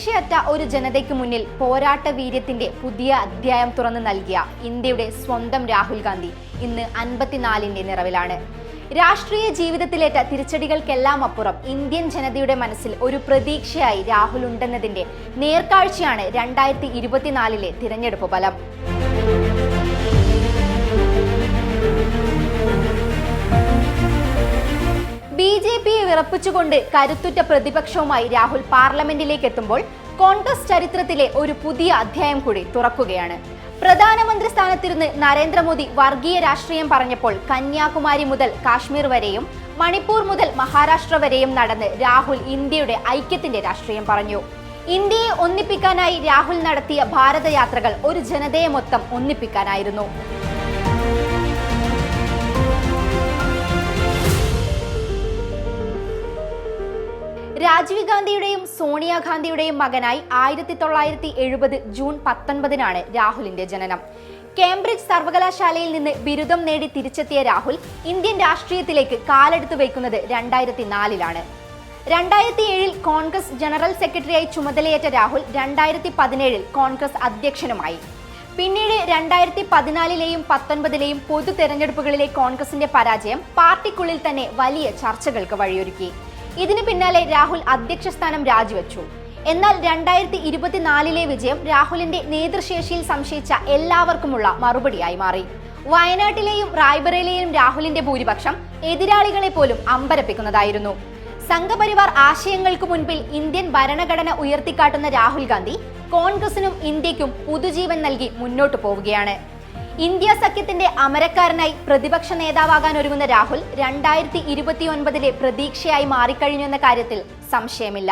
പ്രതീക്ഷയറ്റ ഒരു ജനതയ്ക്ക് മുന്നിൽ പോരാട്ട വീര്യത്തിന്റെ പുതിയ അധ്യായം തുറന്നു നൽകിയ ഇന്ത്യയുടെ സ്വന്തം രാഹുൽ ഗാന്ധി ഇന്ന് അൻപത്തിനാലിന്റെ നിറവിലാണ്. രാഷ്ട്രീയ ജീവിതത്തിലേറ്റ തിരിച്ചടികൾക്കെല്ലാം അപ്പുറം ഇന്ത്യൻ ജനതയുടെ മനസ്സിൽ ഒരു പ്രതീക്ഷയായി രാഹുൽ ഉണ്ടെന്നതിന്റെ നേർക്കാഴ്ചയാണ് രണ്ടായിരത്തി ഇരുപത്തിനാലിലെ തിരഞ്ഞെടുപ്പ് ഫലം. വിറപ്പിച്ചുകൊണ്ട് കരുത്തുറ്റ പ്രതിപക്ഷവുമായി രാഹുൽ പാർലമെന്റിലേക്ക് എത്തുമ്പോൾ കോൺഗ്രസ് ചരിത്രത്തിലെ ഒരു പുതിയ അധ്യായം കൂടി തുറക്കുകയാണ്. പ്രധാനമന്ത്രി സ്ഥാനത്തിരുന്ന് നരേന്ദ്രമോദി വർഗീയ രാഷ്ട്രീയം പറഞ്ഞപ്പോൾ കന്യാകുമാരി മുതൽ കാശ്മീർ വരെയും മണിപ്പൂർ മുതൽ മഹാരാഷ്ട്ര വരെയും നടന്ന് രാഹുൽ ഇന്ത്യയുടെ ഐക്യത്തിന്റെ രാഷ്ട്രീയം പറഞ്ഞു. ഇന്ത്യയെ ഒന്നിപ്പിക്കാനായി രാഹുൽ നടത്തിയ ഭാരതയാത്രകൾ ഒരു ജനതയെ മൊത്തം ഒന്നിപ്പിക്കാനായിരുന്നു. രാജീവ് ഗാന്ധിയുടെയും സോണിയാഗാന്ധിയുടെയും മകനായി ആയിരത്തി തൊള്ളായിരത്തി എഴുപത് ജൂൺ പത്തൊൻപതിനാണ് രാഹുലിന്റെ ജനനം. കേംബ്രിഡ്ജ് സർവകലാശാലയിൽ നിന്ന് ബിരുദം നേടി തിരിച്ചെത്തിയ രാഹുൽ ഇന്ത്യൻ രാഷ്ട്രീയത്തിലേക്ക് കാലെടുത്തു വയ്ക്കുന്നത് രണ്ടായിരത്തി നാലിലാണ് രണ്ടായിരത്തി ഏഴിൽ കോൺഗ്രസ് ജനറൽ സെക്രട്ടറിയായി ചുമതലയേറ്റ രാഹുൽ രണ്ടായിരത്തി പതിനേഴിൽ കോൺഗ്രസ് അധ്യക്ഷനുമായി. പിന്നീട് രണ്ടായിരത്തി പതിനാലിലെയും പത്തൊൻപതിലെയും പൊതു തെരഞ്ഞെടുപ്പുകളിലെ കോൺഗ്രസിന്റെ പരാജയം പാർട്ടിക്കുള്ളിൽ തന്നെ വലിയ ചർച്ചകൾക്ക് വഴിയൊരുക്കി. ഇതിന് പിന്നാലെ രാഹുൽ അധ്യക്ഷ സ്ഥാനം രാജിവെച്ചു. എന്നാൽ രണ്ടായിരത്തി ഇരുപത്തിനാലിലെ വിജയം രാഹുലിന്റെ നേതൃശേഷിയിൽ സംശയിച്ച എല്ലാവർക്കുമുള്ള മറുപടിയായി മാറി. വയനാട്ടിലെയും റായ്ബറയിലെയും രാഹുലിന്റെ ഭൂരിപക്ഷം എതിരാളികളെ പോലും അമ്പരപ്പിക്കുന്നതായിരുന്നു. സംഘപരിവാർ ആശയങ്ങൾക്ക് മുൻപിൽ ഇന്ത്യൻ ഭരണഘടന ഉയർത്തിക്കാട്ടുന്ന രാഹുൽ ഗാന്ധി കോൺഗ്രസിനും ഇന്ത്യക്കും പുതുജീവൻ നൽകി മുന്നോട്ടു പോവുകയാണ്. ഇന്ത്യ സഖ്യത്തിന്റെ അമരക്കാരനായി പ്രതിപക്ഷ നേതാവാകാൻ ഒരുങ്ങുന്ന രാഹുൽ രണ്ടായിരത്തി ഇരുപത്തിയൊൻപതിലെ പ്രതീക്ഷയായി മാറിക്കഴിഞ്ഞു എന്ന കാര്യത്തിൽ സംശയമില്ല.